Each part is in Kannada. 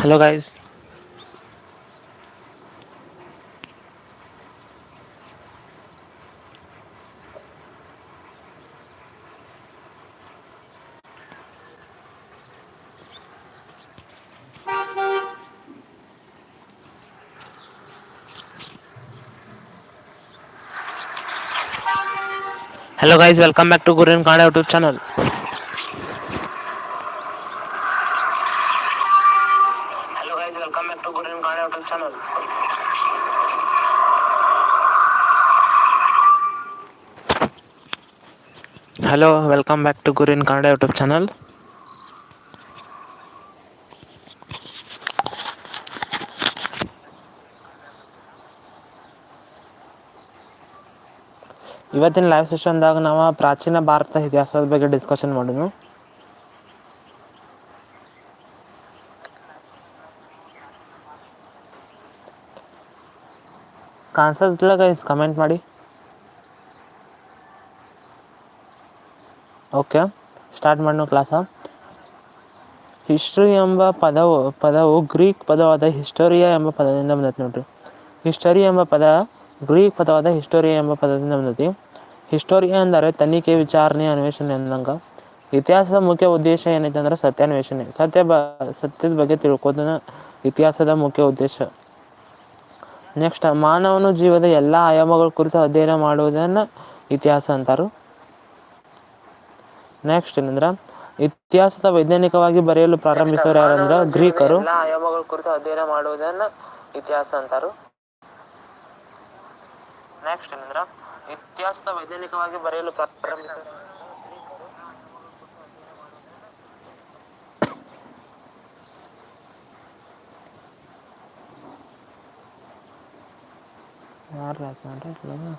hello guys. Hello guys. Welcome back to gurun kanda youtube channel. Hello back welcome back to Gurin channel. Hello welcome back to Gurin Kannada YouTube channel ಇವತ್ತಿನ ಲೈವ್ ಸೆಷನ್ದಾಗ ನಾವು ಪ್ರಾಚೀನ ಭಾರತ ಇತಿಹಾಸದ ಬಗ್ಗೆ ಡಿಸ್ಕಷನ್ ಮಾಡನು ಕಾನ್ಸಲ್ಟ್ಲ ಗೈಸ್ ಕಮೆಂಟ್ ಮಾಡಿ. ಓಕೆ ಸ್ಟಾರ್ಟ್ ಮಾಡೋಣ ಕ್ಲಾಸ ಹಿಸ್ಟ್ರಿ ಎಂಬ ಪದವು ಪದವು ಗ್ರೀಕ್ ಪದವಾದ ಹಿಸ್ಟೋರಿಯಾ ಎಂಬ ಪದದಿಂದ ಬಂದೈತಿ ನೋಡ್ರಿ. ಹಿಸ್ಟರಿ ಎಂಬ ಪದ ಗ್ರೀಕ್ ಪದವಾದ ಹಿಸ್ಟೋರಿಯಾ ಎಂಬ ಪದದಿಂದ ಬಂದೈತಿ. ಹಿಸ್ಟೋರಿಯಾ ಅಂದರೆ ತನಿಖೆ, ವಿಚಾರಣೆ, ಅನ್ವೇಷಣೆ ಅಂದಂಗ. ಇತಿಹಾಸದ ಮುಖ್ಯ ಉದ್ದೇಶ ಏನೈತೆ ಅಂದ್ರೆ ಸತ್ಯಾನ್ವೇಷಣೆ. ಸತ್ಯ ಬ, ಸತ್ಯದ ಬಗ್ಗೆ ತಿಳ್ಕೋದನ್ನ ಇತಿಹಾಸದ ಮುಖ್ಯ ಉದ್ದೇಶ. ನೆಕ್ಸ್ಟ್ ಮಾನವನ ಜೀವದ ಎಲ್ಲಾ ಆಯಾಮಗಳ ಕುರಿತು ಅಧ್ಯಯನ ಮಾಡುವುದನ್ನ ಇತಿಹಾಸ ಅಂತಾರು. ನೆಕ್ಸ್ಟ್ ಏನಂದ್ರ ಇತಿಹಾಸದ ವೈಜ್ಞಾನಿಕವಾಗಿ ಬರೆಯಲು ಪ್ರಾರಂಭಿಸಿದವರು ಯಾರಂದ್ರ ಗ್ರೀಕರು. ಆಯಾಮಗಳ ಕುರಿತು ಅಧ್ಯಯನ ಮಾಡುವುದನ್ನ ಇತಿಹಾಸ ಅಂತಾರು. ನೆಕ್ಸ್ಟ್ ಏನಂದ್ರ ಇತಿಹಾಸದ ವೈಜ್ಞಾನಿಕವಾಗಿ ಬರೆಯಲು ಪ್ರಾರಂಭಿಸ ಯಾರ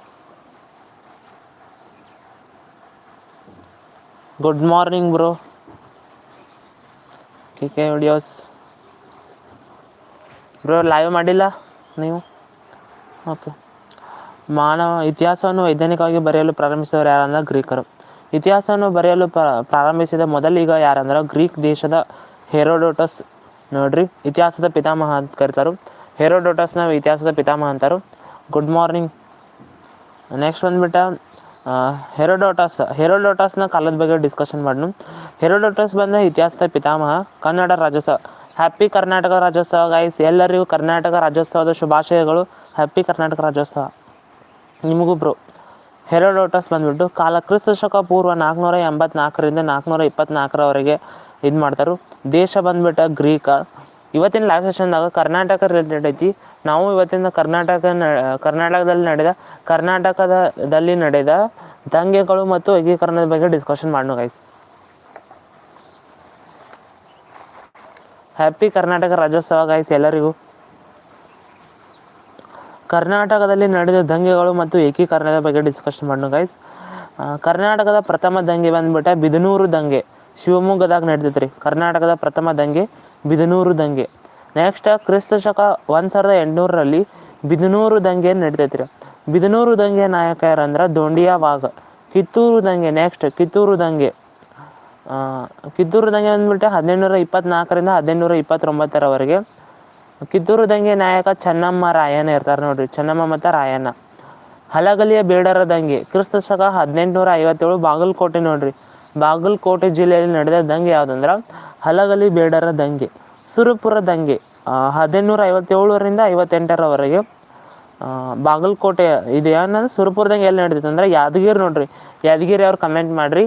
good morning bro K K videos bro live ಮಾಡಿಲ್ಲ ನೀವು? ಓಕೆ ಮಾನವ ಇತಿಹಾಸವನ್ನು ವೈಜ್ಞಾನಿಕವಾಗಿ ಬರೆಯಲು ಪ್ರಾರಂಭಿಸಿದವರು ಯಾರಂದ್ರೆ ಗ್ರೀಕರು. ಇತಿಹಾಸವನ್ನು ಬರೆಯಲು ಪ್ರಾರಂಭಿಸಿದ ಮೊದಲಿಗ ಯಾರಂದ್ರೆ ಗ್ರೀಕ್ ದೇಶದ ಹೆರೋಡೋಟಸ್. ನೋಡ್ರಿ, ಇತಿಹಾಸದ ಪಿತಾಮಹ ಅಂತ ಕರೀತಾರೆ. ಹೆರೋಡೋಟಸ್ನ ಇತಿಹಾಸದ ಪಿತಾಮಹ ಅಂತಾರು. ಗುಡ್ ಮಾರ್ನಿಂಗ್ ನೆಕ್ಸ್ಟ್ ಬಂದ್ಬಿಟ್ಟ ಹೆರೋಡೋಟಸ್ ಹೆರೋಡೋಟಸ್ನ ಕಾಲದ ಬಗ್ಗೆ ಡಿಸ್ಕಷನ್ ಮಾಡೋಣ ಹೆರೋಡೋಟಸ್ ಬಂದ ಇತಿಹಾಸದ ಪಿತಾಮಹ, ಕನ್ನಡ ರಾಜ್ಯೋತ್ಸವ ಹ್ಯಾಪಿ ಕರ್ನಾಟಕ ರಾಜ್ಯೋತ್ಸವ ಗಾಯ್ಸ್ ಎಲ್ಲರಿಗೂ ಕರ್ನಾಟಕ ರಾಜ್ಯೋತ್ಸವದ ಶುಭಾಶಯಗಳು. Happy Karnataka Rajyotsava. Bro. Herodotus ಬಂದ್ಬಿಟ್ಟು ಕಾಲ ಕ್ರಿಸ್ತ ಶಕ ಪೂರ್ವ ನಾಲ್ಕುನೂರ ಎಂಬತ್ನಾಲ್ಕರಿಂದ ನಾಲ್ಕುನೂರ ಇಪ್ಪತ್ನಾಲ್ಕರವರೆಗೆ ಇದು ಮಾಡ್ತಾರೆ ದೇಶ ಬಂದ್ಬಿಟ್ಟು ಗ್ರೀಕ. ಇವತ್ತಿನ ಲೈವ್ ಸೆಷನ್ದಾಗ ಕರ್ನಾಟಕ ರಿಲೇಟೆಡ್ ಐತಿ. ನಾವು ಇವತ್ತಿನ ಕರ್ನಾಟಕ ಕರ್ನಾಟಕದಲ್ಲಿ ನಡೆದ ಕರ್ನಾಟಕದಲ್ಲಿ ನಡೆದ ದಂಗೆಗಳು ಮತ್ತು ಏಕೀಕರಣದ ಬಗ್ಗೆ ಡಿಸ್ಕಷನ್ ಮಾಡೋಣ guys happy Karnataka Rajyotsava guys ಎಲ್ಲರಿಗೂ. ಕರ್ನಾಟಕದಲ್ಲಿ ನಡೆದ ದಂಗೆಗಳು ಮತ್ತು ಏಕೀಕರಣದ ಬಗ್ಗೆ ಡಿಸ್ಕಷನ್ ಮಾಡೋಣ ಗೈಸ್ ಕರ್ನಾಟಕದ ಪ್ರಥಮ ದಂಗೆ ಬಂದ್ಬಿಟ್ಟ ಬಿದನೂರು ದಂಗೆ. ಶಿವಮೊಗ್ಗದಾಗ ನಡೆದೈತ್ರಿ. ಕರ್ನಾಟಕದ ಪ್ರಥಮ ದಂಗೆ ಬಿದನೂರು ದಂಗೆ. ನೆಕ್ಸ್ಟ್ ಕ್ರಿಸ್ತ ಶಕ ಒಂದು ಸಾವಿರದ ಎಂಟುನೂರರಲ್ಲಿ ಬಿದನೂರು ದಂಗೆ ನಡಿತೈತ್ರಿ. ಬಿದನೂರು ದಂಗೆ ನಾಯಕ ಯಾರಂದ್ರೆ? ದೊಂಡಿಯಾ ವಾಘ. ಕಿತ್ತೂರು ದಂಗೆ ನೆಕ್ಸ್ಟ್ ಕಿತ್ತೂರು ದಂಗೆ. ಕಿತ್ತೂರು ದಂಗೆ ಬಂದ್ಬಿಟ್ಟು ಹದಿನೆಂಟುನೂರ ಇಪ್ಪತ್ನಾಲ್ಕರಿಂದ ಹದಿನೆಂಟುನೂರ ಇಪ್ಪತ್ತೊಂಬತ್ತರವರೆಗೆ. ಕಿತ್ತೂರು ದಂಗೆ ನಾಯಕ ಚೆನ್ನಮ್ಮ ರಾಯಣ್ಣ ಇರ್ತಾರೆ ನೋಡ್ರಿ, ಚೆನ್ನಮ್ಮ ಮತ್ತು ರಾಯಣ್ಣ. ಹಲಗಲಿಯ ಬೇಡರ ದಂಗೆ. ಕ್ರಿಸ್ತ ಶಕ ಹದಿನೆಂಟುನೂರ ಐವತ್ತೇಳು ಬಾಗಲಕೋಟೆ ನೋಡ್ರಿ. ಬಾಗಲಕೋಟೆ ಜಿಲ್ಲೆಯಲ್ಲಿ ನಡೆದ ದಂಗೆ ಯಾವುದಂದ್ರೆ? ಹಲಗಲಿ ಬೇಡರ ದಂಗೆ, ಸುರಪುರ ದಂಗೆ ಹದಿನೆಂಟುನೂರ ಐವತ್ತೇಳರಿಂದ ಐವತ್ತೆಂಟರವರೆಗೆ ಬಾಗಲಕೋಟೆ ಇದು. ಏನಂದ್ರೆ ಸುರಪುರ ದಂಗೆ ಎಲ್ಲಿ ನಡೆದಿತ್ತು ಅಂದ್ರೆ ಯಾದಗಿರಿ ನೋಡ್ರಿ. ಯಾದಗಿರಿ ಅವ್ರು ಕಮೆಂಟ್ ಮಾಡ್ರಿ.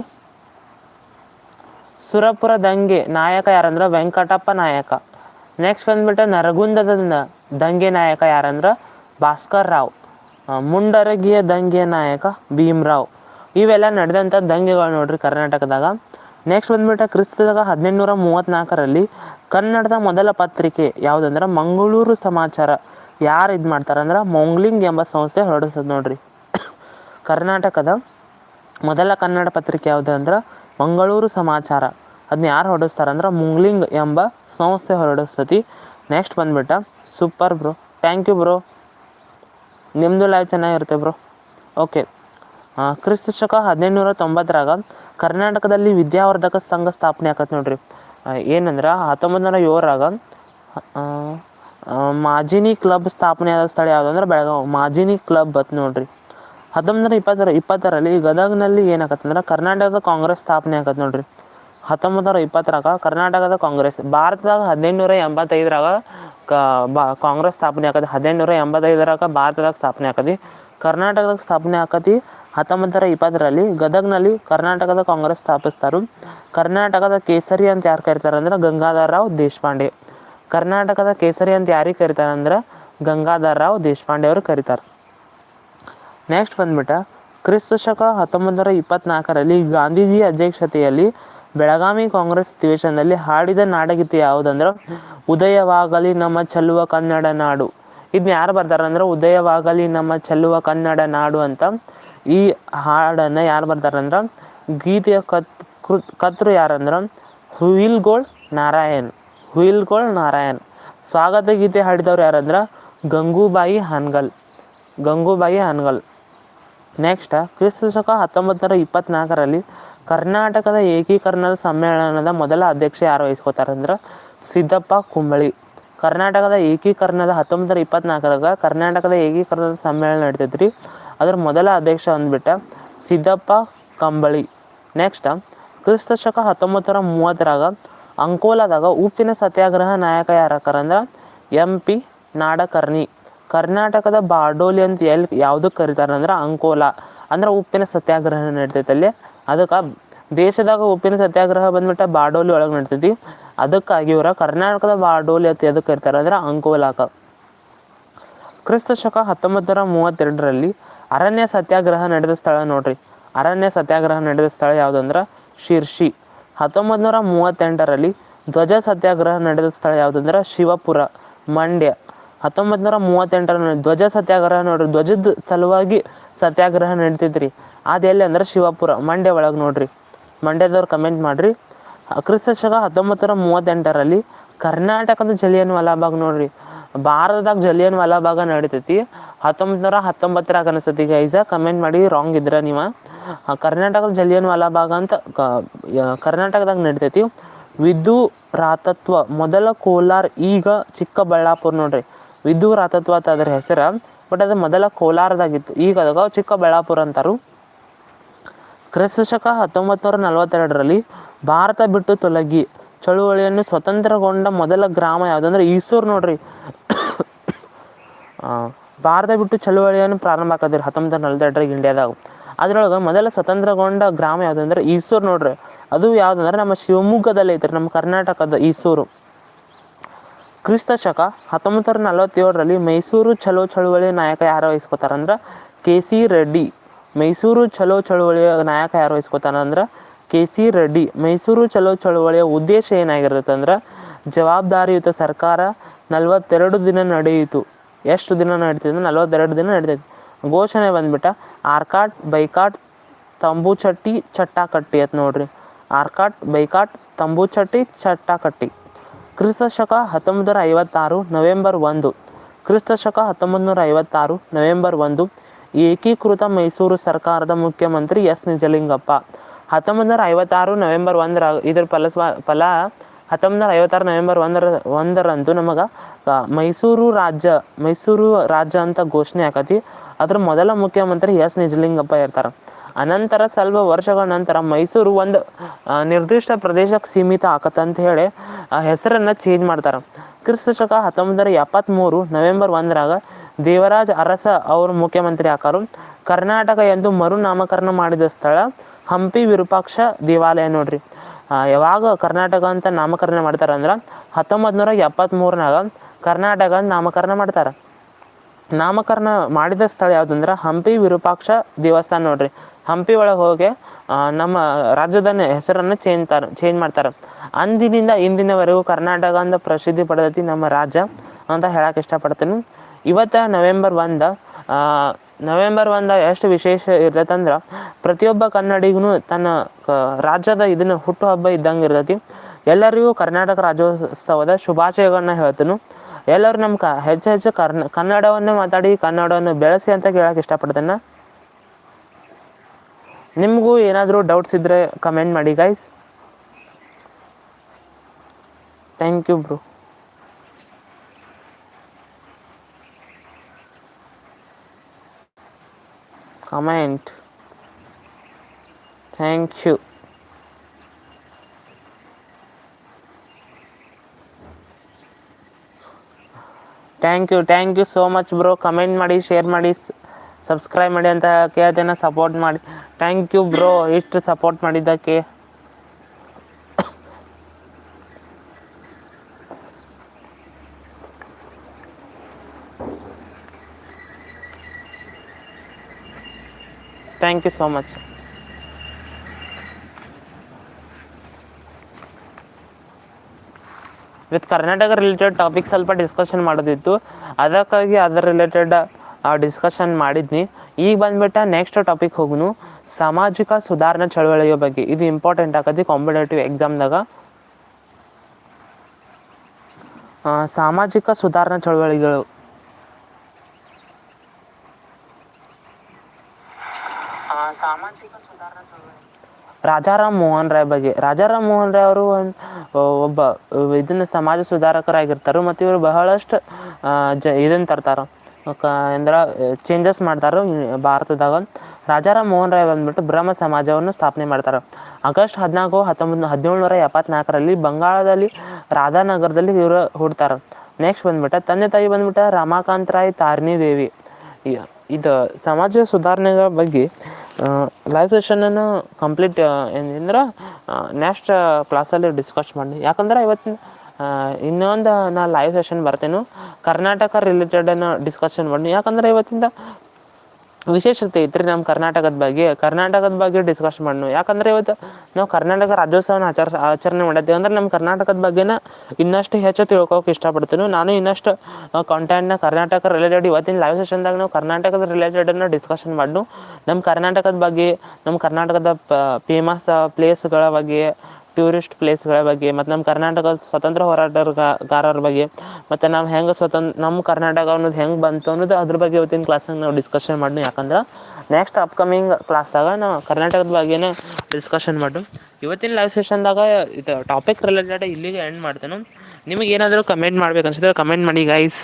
ಸುರಪುರ ದಂಗೆ ನಾಯಕ ಯಾರಂದ್ರೆ? ವೆಂಕಟಪ್ಪ ನಾಯಕ. ನೆಕ್ಸ್ಟ್ ಬಂದ್ಬಿಟ್ಟು ನರಗುಂದದ ದಂಗೆ ನಾಯಕ ಯಾರಂದ್ರೆ? ಭಾಸ್ಕರ್ ರಾವ್. ಮುಂಡರಗಿಯ ದಂಗೆ ನಾಯಕ ಭೀಮರಾವ್. ಇವೆಲ್ಲ ನಡೆದಂಥ ದಂಗೆಗಳು ನೋಡ್ರಿ ಕರ್ನಾಟಕದಾಗ. ನೆಕ್ಸ್ಟ್ ಬಂದ್ಬಿಟ್ಟು ಕ್ರಿಸ್ತದಾಗ ಹದಿನೆಂಟುನೂರ ಮೂವತ್ತ್ನಾಲ್ಕರಲ್ಲಿ ಕನ್ನಡದ ಮೊದಲ ಪತ್ರಿಕೆ ಯಾವುದಂದ್ರೆ ಮಂಗಳೂರು ಸಮಾಚಾರ. ಯಾರು ಇದು ಮಾಡ್ತಾರಂದ್ರೆ ಮೊಂಗ್ಲಿಂಗ್ ಎಂಬ ಸಂಸ್ಥೆ ಹೊರಡಿಸ್ತದೆ ನೋಡ್ರಿ. ಕರ್ನಾಟಕದ ಮೊದಲ ಕನ್ನಡ ಪತ್ರಿಕೆ ಯಾವುದು ಅಂದ್ರೆ ಮಂಗಳೂರು ಸಮಾಚಾರ. ಅದನ್ನ ಯಾರು ಹೊರಡಿಸ್ತಾರಂದ್ರೆ ಮುಂಗ್ಲಿಂಗ್ ಎಂಬ ಸಂಸ್ಥೆ ಹೊರಡಿಸ್ತತಿ. ನೆಕ್ಸ್ಟ್ ಬಂದ್ಬಿಟ್ಟ super bro thank you bro ನಿಮ್ಮದು ಲೈವ್ ಚೆನ್ನಾಗಿರುತ್ತೆ ಬ್ರೋ ಓಕೆ ಕ್ರಿಸ್ತ ಶಕ ಹದಿನೆಂಟುನೂರ ತೊಂಬತ್ತರಾಗ ಕರ್ನಾಟಕದಲ್ಲಿ ವಿದ್ಯಾವರ್ಧಕ ಸಂಘ ಸ್ಥಾಪನೆ ಆಕತ್ ನೋಡ್ರಿ. ಏನಂದ್ರೆ ಹತ್ತೊಂಬತ್ತು ನೂರ ಏಳರಾಗ ಮಾಜಿನಿ ಕ್ಲಬ್ ಸ್ಥಾಪನೆ ಆದ ಸ್ಥಳ ಯಾವುದು ಅಂದ್ರೆ ಬೆಳಗಾವಿ, ಮಾಜಿನಿ ಕ್ಲಬ್ ಅತ್ ನೋಡ್ರಿ. ಹತ್ತೊಂಬತ್ತು ಇಪ್ಪತ್ತರ ಇಪ್ಪತ್ತರಲ್ಲಿ ಗದಗ್ನಲ್ಲಿ ಏನಾಗತ್ತಂದ್ರೆ ಕರ್ನಾಟಕದ ಕಾಂಗ್ರೆಸ್ ಸ್ಥಾಪನೆ ಆಗತ್ತೆ ನೋಡ್ರಿ. ಹತ್ತೊಂಬತ್ತು ನೂರ ಇಪ್ಪತ್ತರಾಗ ಕರ್ನಾಟಕದ ಕಾಂಗ್ರೆಸ್, ಭಾರತದಾಗ ಹದಿನೆಂಟುನೂರ ಎಂಬತ್ತೈದರಾಗ ಕ, ಬಾ, ಕಾಂಗ್ರೆಸ್ ಸ್ಥಾಪನೆ ಆಕತಿ. ಹದಿನೆಂಟುನೂರ ಎಂಬತ್ತೈದರಾಗ ಭಾರತದಾಗ ಸ್ಥಾಪನೆ ಆಕತಿ. ಕರ್ನಾಟಕದಾಗ ಸ್ಥಾಪನೆ ಆಕತಿ ಹತ್ತೊಂಬತ್ತರ ಇಪ್ಪತ್ತರಲ್ಲಿ ಗದಗ್ನಲ್ಲಿ ಕರ್ನಾಟಕದ ಕಾಂಗ್ರೆಸ್ ಸ್ಥಾಪಿಸ್ತಾರು. ಕರ್ನಾಟಕದ ಕೇಸರಿ ಅಂತ ಯಾರು ಕರೀತಾರೆ ಅಂದ್ರೆ ಗಂಗಾಧರ ರಾವ್ ದೇಶಪಾಂಡೆ. ಕರ್ನಾಟಕದ ಕೇಸರಿ ಅಂತ ಯಾರಿಗೆ ಕರೀತಾರೆ ಅಂದ್ರೆ ಗಂಗಾಧರ ರಾವ್ ದೇಶಪಾಂಡೆ ಅವರು ಕರೀತಾರೆ. ನೆಕ್ಸ್ಟ್ ಬಂದ್ಬಿಟ್ಟ, ಕ್ರಿಸ್ತ ಶಕ ಹತ್ತೊಂಬತ್ತು ನೂರ ಇಪ್ಪತ್ನಾಲ್ಕರಲ್ಲಿ ಗಾಂಧೀಜಿ ಅಧ್ಯಕ್ಷತೆಯಲ್ಲಿ ಬೆಳಗಾವಿ ಕಾಂಗ್ರೆಸ್ ಅಧಿವೇಶನದಲ್ಲಿ ಹಾಡಿದ ನಾಡಗೀತೆ ಯಾವುದಂದ್ರೆ, ಉದಯವಾಗಲಿ ನಮ್ಮ ಚೆಲ್ಲುವ ಕನ್ನಡ ನಾಡು ಇದನ್ನ ಯಾರು ಬರ್ತಾರೆ ಅಂದ್ರೆ ಉದಯವಾಗಲಿ ನಮ್ಮ ಚೆಲ್ಲುವ ಕನ್ನಡ ನಾಡು ಅಂತ ಈ ಹಾಡನ್ನು ಯಾರು ಬರ್ತಾರಂದ್ರೆ ಗೀತೆಯ ಕತ್, ಕೃತ್, ಕರ್ತೃ ಯಾರಂದ್ರೆ? ಹುಯಿಲ್ಗೋಳ್ ನಾರಾಯಣ್ ಹುಯಿಲ್ಗೋಳ್ ನಾರಾಯಣ್. ಸ್ವಾಗತ ಗೀತೆ ಹಾಡಿದವ್ರು ಯಾರಂದ್ರೆ? ಗಂಗೂಬಾಯಿ ಹಾನ್ಗಲ್ ಗಂಗೂಬಾಯಿ ಹಾನ್ಗಲ್. ನೆಕ್ಸ್ಟ್ ಕ್ರಿಸ್ತ ಶಕ ಹತ್ತೊಂಬತ್ತು ನೂರ ಇಪ್ಪತ್ನಾಲ್ಕರಲ್ಲಿ ಕರ್ನಾಟಕದ ಏಕೀಕರಣದ ಸಮ್ಮೇಳನದ ಮೊದಲ ಅಧ್ಯಕ್ಷ ಯಾರು ವಹಿಸ್ಕೋತಾರಂದ್ರೆ? ಸಿದ್ದಪ್ಪ ಕುಂಬಳಿ. ಕರ್ನಾಟಕದ ಏಕೀಕರಣದ ಹತ್ತೊಂಬತ್ತು ನೂರ ಇಪ್ಪತ್ನಾಲ್ಕರಾಗ ಕರ್ನಾಟಕದ ಏಕೀಕರಣದ ಸಮ್ಮೇಳನ ನಡೀತೈತ್ರಿ. ಅದ್ರ ಮೊದಲ ಅಧ್ಯಕ್ಷ ಅಂದ್ಬಿಟ್ಟ ಸಿದ್ದಪ್ಪ ಕಂಬಳಿ. ನೆಕ್ಸ್ಟ್ ಕ್ರಿಸ್ತ ಶಕ ಹತ್ತೊಂಬತ್ತು ನೂರ ಮೂವತ್ತರಾಗ ಅಂಕೋಲಾದಾಗ ಉಪ್ಪಿನ ಸತ್ಯಾಗ್ರಹ ನಾಯಕ ಯಾರಕ್ಕಾರ ಅಂದ್ರೆ ಎಂ ಪಿ ನಾಡಕರ್ಣಿ. ಕರ್ನಾಟಕದ ಬಾರ್ಡೋಲಿ ಅಂತ ಎಲ್ಲಿ ಯಾವುದಕ್ಕೆ ಕರೀತಾರೆ ಅಂದ್ರೆ ಅಂಕೋಲಾ. ಅಂದ್ರೆ ಉಪ್ಪಿನ ಸತ್ಯಾಗ್ರಹ ನಡಿತೈತೆ ಅಲ್ಲಿ. ಅದಕ್ಕೆ ದೇಶದಾಗ ಉಪ್ಪಿನ ಸತ್ಯಾಗ್ರಹ ಬಂದ್ಬಿಟ್ಟು ಬಾರ್ಡೋಲಿ ಒಳಗೆ ನಡ್ತೈತಿ. ಅದಕ್ಕಾಗಿ ಇವರ ಕರ್ನಾಟಕದ ಬಾರ್ಡೋಲಿ ಅಂತ ಎದಕ್ಕೆ ಕರೀತಾರೆ ಅಂದ್ರೆ ಅಂಕೋಲಾಕ ಕ್ರಿಸ್ತ ಶಕ ಹತ್ತೊಂಬತ್ತು ನೂರ ಮೂವತ್ತೆರಡರಲ್ಲಿ ಅರಣ್ಯ ಸತ್ಯಾಗ್ರಹ ನಡೆದ ಸ್ಥಳ ನೋಡ್ರಿ. ಅರಣ್ಯ ಸತ್ಯಾಗ್ರಹ ನಡೆದ ಸ್ಥಳ ಯಾವುದಂದ್ರೆ ಶಿರ್ಷಿ. ಹತ್ತೊಂಬತ್ತು ನೂರ ಮೂವತ್ತೆಂಟರಲ್ಲಿ ಧ್ವಜ ಸತ್ಯಾಗ್ರಹ ನಡೆದ ಸ್ಥಳ ಯಾವುದಂದ್ರೆ ಶಿವಪುರ, ಮಂಡ್ಯ. ಹತ್ತೊಂಬತ್ತು ನೂರ ಮೂವತ್ತೆಂಟರ ಧ್ವಜ ಸತ್ಯಾಗ್ರಹ ನೋಡ್ರಿ. ಧ್ವಜದ ಸಲುವಾಗಿ ಸತ್ಯಾಗ್ರಹ ನಡೀತೈತ್ರಿ ಅದು ಎಲ್ಲಿ ಅಂದ್ರೆ ಶಿವಪುರ, ಮಂಡ್ಯ ಒಳಗೆ ನೋಡ್ರಿ. ಮಂಡ್ಯದವ್ರು ಕಮೆಂಟ್ ಮಾಡ್ರಿ. ಕ್ರಿಸ್ತ ಶಕ ಹತ್ತೊಂಬತ್ತು ನೂರ ಮೂವತ್ತೆಂಟರಲ್ಲಿ ಕರ್ನಾಟಕದ ಜಲಿಯನ್ ವಾಲಾಬಾಗ್ ನೋಡ್ರಿ. ಭಾರತದಾಗ ಜಲಿಯನ್ ವಾಲಾಬಾಗ ನಡಿತೈತಿ. ಹತ್ತೊಂಬತ್ತು ನೂರ ಹತ್ತೊಂಬತ್ತರಾಗ ಅನಿಸ್ತೈತಿ ಗೈಸ ಕಮೆಂಟ್ ಮಾಡಿ ರಾಂಗ್ ಇದ್ರೆ ನೀವು. ಕರ್ನಾಟಕದ ಜಲಿಯನ್ ವಾಲಾಬಾಗ್ ಅಂತ ಕರ್ನಾಟಕದಾಗ ನಡಿತೈತಿ. ವಿದ್ಯು ರಾತತ್ವ, ಮೊದಲ ಕೋಲಾರ್, ಈಗ ಚಿಕ್ಕಬಳ್ಳಾಪುರ ನೋಡ್ರಿ. ವಿದ್ಯು ರಾತತ್ವ ಅಂತ ಅದ್ರ ಹೆಸರು ಬಟ್ ಅದು ಮೊದಲ ಕೋಲಾರದಾಗಿತ್ತು. ಈಗ ಅದಾಗ ಚಿಕ್ಕಬಳ್ಳಾಪುರ ಅಂತಾರು. ಕ್ರಿಸ್ತ ಶಕ ಹತ್ತೊಂಬತ್ತು ನೂರ ನಲವತ್ತೆರಡರಲ್ಲಿ ಭಾರತ ಬಿಟ್ಟು ತೊಲಗಿ ಚಳುವಳಿಯನ್ನು ಸ್ವತಂತ್ರಗೊಂಡ ಮೊದಲ ಗ್ರಾಮ ಯಾವುದಂದ್ರೆ ಈಸೂರು ನೋಡ್ರಿ. ಭಾರತ ಬಿಟ್ಟು ಚಳುವಳಿಯನ್ನು ಪ್ರಾರಂಭ ಆಗದ್ರಿ ಹತ್ತೊಂಬತ್ತು ನಲವತ್ತೆರಡರಾಗ ಇಂಡಿಯಾದಾಗ. ಅದ್ರೊಳಗೆ ಮೊದಲ ಸ್ವತಂತ್ರಗೊಂಡ ಗ್ರಾಮ ಯಾವುದಂದ್ರೆ ಈಸೂರು ನೋಡ್ರಿ. ಅದು ಯಾವುದಂದ್ರೆ ನಮ್ಮ ಶಿವಮೊಗ್ಗದಲ್ಲಿ ಐತ್ರಿ ನಮ್ಮ ಕರ್ನಾಟಕದ ಈಸೂರು ಕ್ರಿಸ್ತ ಶಕ ಹತ್ತೊಂಬತ್ತು ನಲವತ್ತೇಳರಲ್ಲಿ ಮೈಸೂರು ಚಲೋ ಚಳುವಳಿ ನಾಯಕ ಯಾರು ವಹಿಸ್ಕೋತಾರಂದ್ರೆ ಕೆ ಸಿ ರೆಡ್ಡಿ. ಮೈಸೂರು ಚಲೋ ಚಳುವಳಿಯ ನಾಯಕ ಯಾರು ವಹಿಸ್ಕೋತಾರಂದ್ರೆ ಕೆ ಸಿ ರೆಡ್ಡಿ. ಮೈಸೂರು ಚಲೋ ಚಳುವಳಿಯ ಉದ್ದೇಶ ಏನಾಗಿರುತ್ತೆ ಅಂದ್ರೆ ಜವಾಬ್ದಾರಿಯುತ ಸರ್ಕಾರ ನಲವತ್ತೆರಡು ದಿನ ನಡೆಯಿತು. ಎಷ್ಟು ದಿನ ನಡೀತಿದೆ ನಲವತ್ತೆರಡು ದಿನ ನಡೀತೈತಿ. ಘೋಷಣೆ ಬಂದ್ಬಿಟ್ಟ, ಆರ್ಕಾಟ್, ಬೈಕಾಟ್, ತಂಬುಚಟ್ಟಿ, ಚಟ್ಟಾಕಟ್ಟಿ ಅಂತ ನೋಡ್ರಿ. ಆರ್ಕಾಟ್, ಬೈಕಾಟ್, ತಂಬುಚಟ್ಟಿ, ಚಟ್ಟಾಕಟ್ಟಿ. ಕ್ರಿಸ್ತ ಶಕ ಹತ್ತೊಂಬತ್ತು ನೂರ ಐವತ್ತಾರು, ನವೆಂಬರ್ ಒಂದು. ಕ್ರಿಸ್ತ ಶಕ ಹತ್ತೊಂಬತ್ತು ನೂರ ಐವತ್ತಾರು, ನವೆಂಬರ್ ಒಂದು. ಏಕೀಕೃತ ಮೈಸೂರು ಸರ್ಕಾರದ ಮುಖ್ಯಮಂತ್ರಿ ಎಸ್. ನಿಜಲಿಂಗಪ್ಪ. ಹತ್ತೊಂಬತ್ತು ನೂರ ಐವತ್ತಾರು, ನವೆಂಬರ್ ಒಂದರ ಇದ್ರ ಫಲಸ್ವ ಫಲ ಹತ್ತೊಂಬತ್ತು ನೂರ ಐವತ್ತಾರು ನವೆಂಬರ್ ಒಂದರ, ಒಂದರಂದು ನಮಗೆ ಮೈಸೂರು ರಾಜ್ಯ ಮೈಸೂರು ರಾಜ್ಯ ಅಂತ ಘೋಷಣೆ ಆಕತಿ. ಅದ್ರ ಮೊದಲ ಮುಖ್ಯಮಂತ್ರಿ ಎಸ್ ನಿಜಲಿಂಗಪ್ಪ ಇರ್ತಾರೆ. ಅನಂತರ ಸ್ವಲ್ಪ ವರ್ಷಗಳ ನಂತರ ಮೈಸೂರು ಒಂದು ನಿರ್ದಿಷ್ಟ ಪ್ರದೇಶಕ್ಕೆ ಸೀಮಿತ ಆಕತ್ತಂತ ಹೇಳಿ, ಆ, ಹೆಸರನ್ನು ಚೇಂಜ್ ಮಾಡ್ತಾರೆ. ಕ್ರಿಸ್ತ ಶಕ ಹತ್ತೊಂಬತ್ತು ನೂರ ಎಪ್ಪತ್ತ್ಮೂರು ನವೆಂಬರ್ ಒಂದರಾಗ ದೇವರಾಜ್ ಅರಸ ಅವರು ಮುಖ್ಯಮಂತ್ರಿ ಆಕಾರು. ಕರ್ನಾಟಕ ಎಂದು ಮರುನಾಮಕರಣ ಮಾಡಿದ ಸ್ಥಳ ಹಂಪಿ ವಿರೂಪಾಕ್ಷ ದೇವಾಲಯ ನೋಡ್ರಿ. ಯಾವಾಗ ಕರ್ನಾಟಕ ಅಂತ ನಾಮಕರಣ ಮಾಡ್ತಾರೆ ಅಂದ್ರೆ ಹತ್ತೊಂಬತ್ತು ನೂರ ಕರ್ನಾಟಕ ಅಂತ ನಾಮಕರಣ ಮಾಡ್ತಾರೆ. ನಾಮಕರಣ ಮಾಡಿದ ಸ್ಥಳ ಯಾವುದಂದ್ರೆ ಹಂಪಿ ವಿರೂಪಾಕ್ಷ ದೇವಸ್ಥಾನ ನೋಡ್ರಿ. ಹಂಪಿ ಒಳಗೆ ಹೋಗಿ ನಮ್ಮ ರಾಜ್ಯದ ಹೆಸರನ್ನು ಚೇಂಜ್ ತರ ಚೇಂಜ್ ಮಾಡ್ತಾರೆ. ಅಂದಿನಿಂದ ಇಂದಿನವರೆಗೂ ಕರ್ನಾಟಕ ಅಂತ ಪ್ರಸಿದ್ಧಿ ಪಡೆದೈತಿ ನಮ್ಮ ರಾಜ್ಯ ಅಂತ ಹೇಳಕ್ಕೆ ಇಷ್ಟಪಡ್ತೀನಿ. ಇವತ್ತು ನವೆಂಬರ್ ಒಂದು ನವೆಂಬರ್ ಒಂದಾಗ ಎಷ್ಟು ವಿಶೇಷ ಇರ್ತೈತೆ ಅಂದ್ರೆ ಪ್ರತಿಯೊಬ್ಬ ಕನ್ನಡಿಗೂ ತನ್ನ ಕ, ರಾಜ್ಯದ ಇದನ್ನು ಹುಟ್ಟುಹಬ್ಬ ಇದ್ದಂಗೆ ಇರ್ತೈತಿ. ಎಲ್ಲರಿಗೂ ಕರ್ನಾಟಕ ರಾಜ್ಯೋತ್ಸವದ ಶುಭಾಶಯಗಳನ್ನ ಹೇಳ್ತೀನಿ. ಎಲ್ಲರೂ ನಮ್ಮ ಕ, ಹೆಚ್ಚು ಹೆಚ್ಚು ಕರ್ನ, ಕನ್ನಡವನ್ನೇ ಮಾತಾಡಿ, ಕನ್ನಡವನ್ನು ಬೆಳೆಸಿ ಅಂತ ಕೇಳಕ್ಕೆ ಇಷ್ಟಪಡ್ತೇನೆ. ನಿಮಗೂ ಏನಾದರೂ ಡೌಟ್ಸ್ ಇದ್ದರೆ ಕಮೆಂಟ್ ಮಾಡಿ guys thank you bro comment thank you thank you thank you so much bro comment ಮಾಡಿ ಶೇರ್ ಮಾಡಿ ಸಬ್ಸ್ಕ್ರೈಬ್ ಮಾಡಿ ಅಂತ ಕೇಳ್ತೇನೆ ಸಪೋರ್ಟ್ ಮಾಡಿ. ಥ್ಯಾಂಕ್ ಯು ಬ್ರೋ ಇಷ್ಟು ಸಪೋರ್ಟ್ ಮಾಡಿದ್ದಕ್ಕೆ. Thank you so much with Karnataka related topic ಸ್ವಲ್ಪ ಡಿಸ್ಕಷನ್ ಮಾಡೋದಿತ್ತು. ಅದಕ್ಕಾಗಿ ಅದರ ರಿಲೇಟೆಡ್ ಡಿಸ್ಕಷನ್ ಮಾಡಿದ್ನಿ. ಈಗ ಬಂದ್ಬಿಟ್ಟು ನೆಕ್ಸ್ಟ್ ಟಾಪಿಕ್ ಹೋಗುನು. ಸಾಮಾಜಿಕ ಸುಧಾರಣಾ ಚಳವಳಿಯ ಬಗ್ಗೆ. ಇದು ಇಂಪಾರ್ಟೆಂಟ್ ಆಗತ್ತೆ ಕಾಂಪಿಟೇಟಿವ್ ಎಕ್ಸಾಮ್ದಾಗ ಸಾಮಾಜಿಕ ಸುಧಾರಣಾ ಚಳವಳಿಗಳು ಸಾಮಾಜಿಕ ಸುಧಾರಣಾ ಚಳವಳಿ ರಾಜಾರಾಮ್ ಮೋಹನ್ ರಾಯ್ ಬಗ್ಗೆ. ರಾಜಾರಾಮ್ ಮೋಹನ್ ರಾಯ್ ಅವರು ಒಂದು ಒಬ್ಬ, ಇದನ್ನ ಸಮಾಜ ಸುಧಾರಕರಾಗಿರ್ತಾರೆ ಮತ್ತು ಇವರು ಬಹಳಷ್ಟು ಜ ಇದನ್ನು ತರ್ತಾರೆ. ಅಂದ್ರೆ ಚೇಂಜಸ್ ಮಾಡ್ತಾರೆ ಭಾರತದಾಗ. ರಾಜಾರಾಮ್ ಮೋಹನ್ ರಾಯ್ ಬಂದ್ಬಿಟ್ಟು ಬ್ರಹ್ಮ ಸಮಾಜವನ್ನು ಸ್ಥಾಪನೆ ಮಾಡ್ತಾರೆ. ಆಗಸ್ಟ್ ಹದಿನಾಲ್ಕು ಹತ್ತೊಂಬತ್ತು ಹದಿನೇಳುನೂರ ಎಪ್ಪತ್ನಾಲ್ಕರಲ್ಲಿ ಬಂಗಾಳದಲ್ಲಿ ರಾಧಾನಗರದಲ್ಲಿ ಇವರು ಹುಡ್ತಾರೆ. ನೆಕ್ಸ್ಟ್ ಬಂದ್ಬಿಟ್ಟು, ತಂದೆ ತಾಯಿ ಬಂದ್ಬಿಟ್ಟು ರಮಾಕಾಂತ್ ರಾಯ್ ತಾರಿಣಿ ದೇವಿ. ಇದು ಸಮಾಜ ಸುಧಾರಣೆಗಳ ಬಗ್ಗೆ ಲೈವ್ ಸೆಷನನ್ನು ಕಂಪ್ಲೀಟ್ ಏನಂದ್ರೆ ನೆಕ್ಸ್ಟ್ ಕ್ಲಾಸಲ್ಲಿ ಡಿಸ್ಕಸ್ ಮಾಡಿ. ಯಾಕಂದ್ರೆ ಇವತ್ತಿನ ಇನ್ನೊಂದು ನಾ ಲೈವ್ ಸೆಷನ್ ಬರ್ತೇನೆ. ಕರ್ನಾಟಕ ರಿಲೇಟೆಡನ್ನು ಡಿಸ್ಕಷನ್ ಮಾಡಿ. ಯಾಕಂದ್ರೆ ಇವತ್ತಿಂದ ವಿಶೇಷತೆ ಐತ್ರಿ ನಮ್ಮ ಕರ್ನಾಟಕದ ಬಗ್ಗೆ. ಕರ್ನಾಟಕದ ಬಗ್ಗೆ ಡಿಸ್ಕಸ್ ಮಾಡೋಣ ಯಾಕಂದ್ರೆ ಇವತ್ತು ನಾವು ಕರ್ನಾಟಕ ರಾಜ್ಯೋತ್ಸವನ ಆಚಾರ, ಆಚರಣೆ ಮಾಡತ್ತೀವಿ. ಅಂದ್ರೆ ನಮ್ಮ ಕರ್ನಾಟಕದ ಬಗ್ಗೆನ ಇನ್ನಷ್ಟು ಹೆಚ್ಚು ತಿಳ್ಕೊಳಕ್ಕೆ ಇಷ್ಟಪಡ್ತೀನಿ. ನಾನು ಇನ್ನಷ್ಟು ಕಾಂಟೆಂಟ್ನ ಕರ್ನಾಟಕ ರಿಲೇಟೆಡ್ ಇವತ್ತಿನ ಲೈವ್ ಸೆಷನ್ದಾಗ ನಾವು ಕರ್ನಾಟಕದ ರಿಲೇಟೆಡನ್ನು ಡಿಸ್ಕಷನ್ ಮಾಡ್ನು. ನಮ್ಮ ಕರ್ನಾಟಕದ ಬಗ್ಗೆ ನಮ್ಮ ಕರ್ನಾಟಕದ ಫೇಮಸ್ ಪ್ಲೇಸ್ಗಳ ಬಗ್ಗೆ ಟೂರಿಸ್ಟ್ ಪ್ಲೇಸ್ಗಳ ಬಗ್ಗೆ, ಮತ್ತು ನಮ್ಮ ಕರ್ನಾಟಕದ ಸ್ವತಂತ್ರ ಹೋರಾಟಗಾರರ ಬಗ್ಗೆ, ಮತ್ತು ನಾವು ಹೆಂಗೆ ಸ್ವತಂತ್ರ ನಮ್ಮ ಕರ್ನಾಟಕ ಅನ್ನೋದು ಹೆಂಗೆ ಬಂತು ಅನ್ನೋದು ಅದ್ರ ಬಗ್ಗೆ ಇವತ್ತಿನ ಕ್ಲಾಸಾಗ ನಾವು ಡಿಸ್ಕಷನ್ ಮಾಡಿ ಯಾಕಂದ್ರೆ ನೆಕ್ಸ್ಟ್ ಅಪ್ಕಮಿಂಗ್ ಕ್ಲಾಸ್ದಾಗ ನಾವು ಕರ್ನಾಟಕದ ಬಗ್ಗೆನೇ ಡಿಸ್ಕಷನ್ ಮಾಡು ಇವತ್ತಿನ ಲೈವ್ ಸೆಷನ್ದಾಗ ಇದು ಟಾಪಿಕ್ ರಿಲೇಟೆಡ್ ಇಲ್ಲಿಗೆ ಎಂಡ್ ಮಾಡ್ತೇನೆ. ನಿಮಗೆ ಏನಾದರೂ ಕಮೆಂಟ್ ಮಾಡ್ಬೇಕು ಅನ್ಸಿದ್ರೆ ಕಮೆಂಟ್ ಮಾಡಿ ಗೈಸ್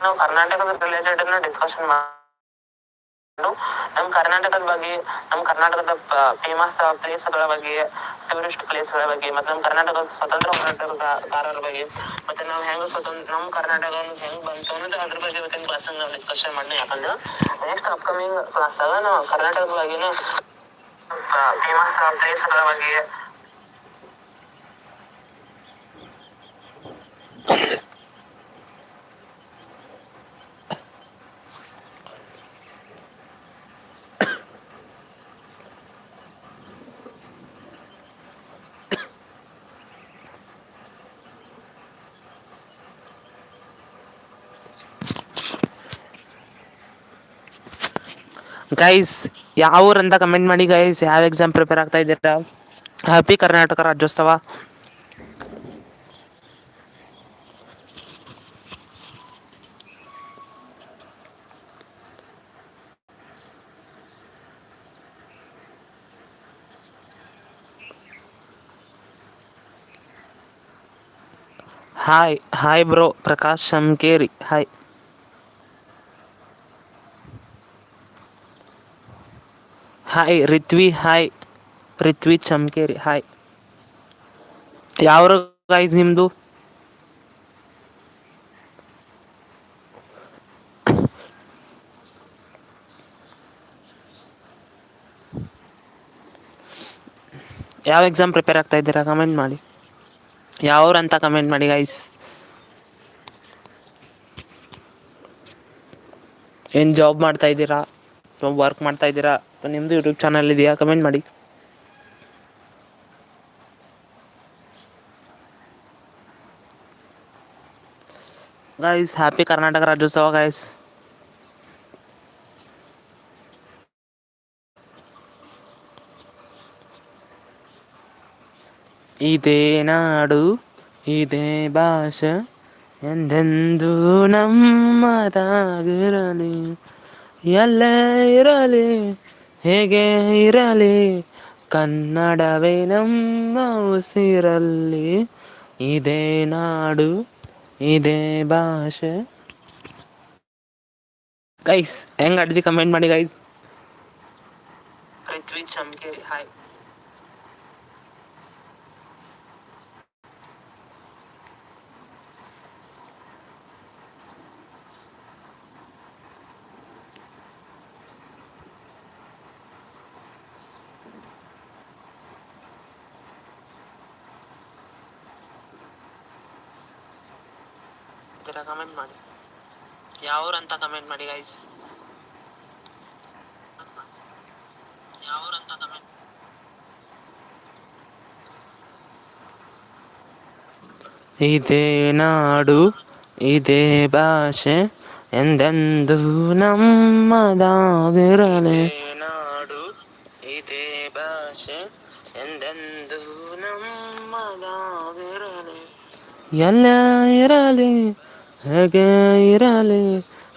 ನಾವು ಕರ್ನಾಟಕದ ರಿಲೇಟೆಡ್ ಡಿಸ್ಕಷನ್ ಮಾಡು ನಮ್ಮ ಕರ್ನಾಟಕದ ಬಗ್ಗೆ ನಮ್ಮ ಕರ್ನಾಟಕದ ಫೇಮಸ್ ಪ್ಲೇಸ್ಗಳ ಬಗ್ಗೆ ಟೂರಿಸ್ಟ್ ಪ್ಲೇಸ್ಗಳ ಬಗ್ಗೆ, ಮತ್ತು ನಮ್ಮ ಕರ್ನಾಟಕದ ಸ್ವತಂತ್ರ ಹೋರಾಟಗಾರರ ಬಗ್ಗೆ, ಮತ್ತು ನಾವು ಹೆಂಗೆ ಸ್ವತಂತ್ರ ನಮ್ಮ ಕರ್ನಾಟಕ ಹೆಂಗೆ ಬಂತು ಅನ್ನೋದು ಅದ್ರ ಬಗ್ಗೆ ಇವತ್ತಿನ ಕ್ಲಾಸ್ ನಾವು ಡಿಸ್ಕಷನ್ ಮಾಡಿ ಯಾಕಂದ್ರೆ ನೆಕ್ಸ್ಟ್ ಅಪ್ಕಮಿಂಗ್ ಕ್ಲಾಸ್ದಾಗ ನಾವು ಕರ್ನಾಟಕದ ಬಗ್ಗೆ ಫೇಮಸ್ ಪ್ಲೇಸ್ಗಳ ಬಗ್ಗೆ ಗೈಸ್ ಯಾವ ಊರಂತ ಕಮೆಂಟ್ ಮಾಡಿ ಗೈಸ್ ಯಾವ ಎಕ್ಸಾಮ್ ಪ್ರಿಪೇರ್ ಆಗ್ತಾ ಇದ್ದೀರಾ? Happy Karnataka Rajyotsava hi hi bro Prakash Shankeri hi hi Ritvi hi Ritvi Chamkeri hi ಯಾವ ಗೈಸ್ ನಿಮ್ಮದು ಯಾವ ಎಕ್ಸಾಮ್ ಪ್ರಿಪೇರ್ ಆಗ್ತಾ ಇದ್ದೀರಾ? ಕಮೆಂಟ್ ಮಾಡಿ. ಯಾವ್ರು ಅಂತ ಕಮೆಂಟ್ ಮಾಡಿ ಗೈಸ್ ಏನು ಜಾಬ್ ಮಾಡ್ತಾ ಇದ್ದೀರಾ? ಅಥವಾ ವರ್ಕ್ ಮಾಡ್ತಾ ಇದ್ದೀರಾ? ಅಥವಾ ನಿಮ್ಮದು ಯೂಟ್ಯೂಬ್ ಚಾನಲ್ ಇದೆಯಾ? ಕಮೆಂಟ್ ಮಾಡಿ. Guys happy Karnataka Rajyotsava guys ಇದೇ ನಾಡು, ಇದೇ ಭಾಷೆ ಎಂದೆಂದೂ ನಮ್ಮದಾಗಿರಲಿ. ಎಲ್ಲೇ ಇರಲಿ, ಹೇಗೆ ಇರಲಿ? ಕನ್ನಡವೇ ನಮ್ಮ ಉಸಿರಲ್ಲಿ. ಇದೇ ನಾಡು, ಇದೇ ಭಾಷೆ. ಗೈಸ್ ಹೆಂಗ್ ಆಡಿದಿ ಕಮೆಂಟ್ ಮಾಡಿ ಗೈಸ್ ಪೃಥ್ವಿ ಚಮ್ಕೇರಿ ಕಮೆಂಟ್ ಮಾಡಿ. ಯಾವ್ರು ಅಂತ ಕಮೆಂಟ್ ಮಾಡಿ ಗೈಸ್ ಕಮೆಂಟ್ ಇದೇ ನಾಡು ಇದೇ ಭಾಷೆ ಎಂದೆಂದೂ ನಮ್ಮದಾಗಿರಲಿ. ನಾಡು ಇದೇ ಭಾಷೆ ಎಂದೆಂದೂ ನಮ್ಮದಾಗಿರಲಿ. ಎಲ್ಲ ಇರಲಿ. ಹೇಗೆ ಇರಲಿ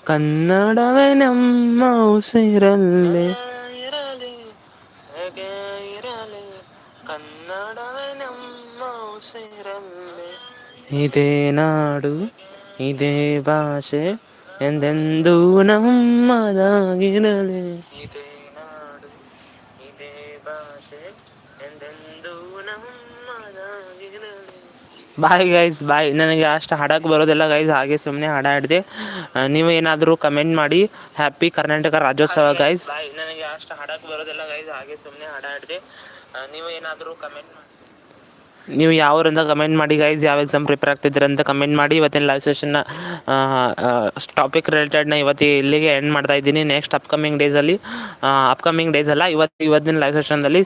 ಕನ್ನಡವೇ ನಮ್ಮ ಉಸಿರಲ್ಲಿ ಇರಲಿ ಹೇಗೆ ಇರಲಿ ಕನ್ನಡವೇ ನಮ್ಮ ಉಸಿರಲ್ಲಿ ಇದೇ ನಾಡು ಇದೇ ಭಾಷೆ ಎಂದೆಂದೂ ನಮ್ಮದಾಗಿರಲಿ ಇದೇ ನಾಡು ಇದೇ ಭಾಷೆ ಎಂದೆಂದೂ ನಮ್ಮದಾಗಿರಲಿ ಬಾಯ್ ಗೈಸ್ ಬಾಯ್ ನನಗೆ ಅಷ್ಟು ಹಾಡಕ್ಕೆ ಬರೋದಿಲ್ಲ ಗೈಸ್ ಹಾಗೆ ಸುಮ್ಮನೆ ಹಾಡ ಹಾಡಿದೆ. ನೀವು ಏನಾದರೂ ಕಮೆಂಟ್ ಮಾಡಿ. ಹ್ಯಾಪಿ ಕರ್ನಾಟಕ ರಾಜ್ಯೋತ್ಸವ ಗೈಸ್ ನನಗೆ ಅಷ್ಟು ಹಾಡಕ್ಕೆ ಬರೋದಿಲ್ಲ ಗೈಸ್ ಹಾಗೆ ಸುಮ್ಮನೆ ಹಾಡ ಹಾಡಿದೆ. ನೀವು ಏನಾದರೂ ಕಮೆಂಟ್ ನೀವು ಯಾವ್ರಿಂದ ಕಮೆಂಟ್ ಮಾಡಿ ಗೈಸ್ ಯಾವ ಎಕ್ಸಾಮ್ ಪ್ರಿಪೇರ್ ಆಗ್ತಿದ್ದೀರ ಅಂತ ಕಮೆಂಟ್ ಮಾಡಿ. ಇವತ್ತಿನ ಲೈವ್ ಸೆಷನ್ನ ಟಾಪಿಕ್ ರಿಲೇಟೆಡ್ನ ಇವತ್ತು ಇಲ್ಲಿಗೆ ಎಂಡ್ ಮಾಡ್ತಾ ಇದ್ದೀನಿ. ನೆಕ್ಸ್ಟ್ ಅಪ್ಕಮಿಂಗ್ ಡೇಸಲ್ಲಿ ಅಪ್ಕಮಿಂಗ್ ಡೇಸ್ ಅಲ್ಲ, ಇವತ್ತು, ಇವತ್ತಿನ ಲೈವ್ ಸೆಷನ್ದಲ್ಲಿ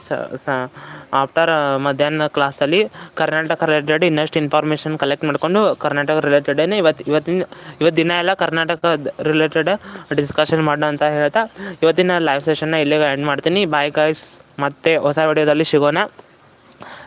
ಆಫ್ಟರ್ ಮಧ್ಯಾಹ್ನ ಕ್ಲಾಸಲ್ಲಿ ಕರ್ನಾಟಕ ರಿಲೇಟೆಡ್ ಇನ್ನಷ್ಟು ಇನ್ಫಾರ್ಮೇಷನ್ ಕಲೆಕ್ಟ್ ಮಾಡಿಕೊಂಡು ಕರ್ನಾಟಕ ರಿಲೇಟೆಡೇ ಇವತ್ತು, ಇವತ್ತಿನ, ಇವತ್ತು ದಿನ ಎಲ್ಲ ಕರ್ನಾಟಕ ರಿಲೇಟೆಡ್ ಡಿಸ್ಕಷನ್ ಮಾಡೋಣ ಅಂತ ಹೇಳ್ತಾ, ಇವತ್ತಿನ ಲೈವ್ ಸೆಷನ್ನ ಇಲ್ಲಿಗೆ ಎಂಡ್ ಮಾಡ್ತೀನಿ. ಬಾಯ್ ಗೈಸ್ ಮತ್ತೆ ಹೊಸ ವಿಡಿಯೋದಲ್ಲಿ ಸಿಗೋಣ.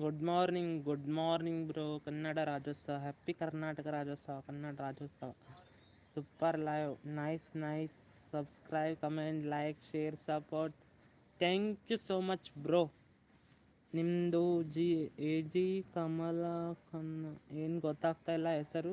good morning good morning bro Kannada Rajyotsava happy Karnataka Rajyotsava Kannada Rajyotsava super live nice nice subscribe comment like share support thank you so much bro ನಿಮ್ಮದು G A G Kamala Khanna ಏನು ಗೊತ್ತಾಗ್ತಾ ಇಲ್ಲ ಹೆಸರು?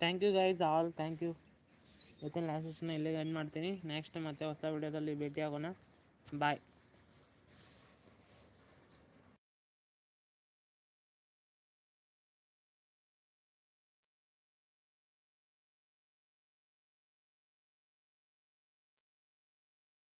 Thank you guys all thank you ಇವತ್ತಿನ ಲಾಸ್ಟ್ ಇಲ್ಲಿಗೆ ಎಂಡ್ ಮಾಡ್ತೀನಿ. ನೆಕ್ಸ್ಟ್ ಮತ್ತೆ ಹೊಸ ವಿಡಿಯೋದಲ್ಲಿ ಭೇಟಿ ಆಗೋಣ ಬಾಯ್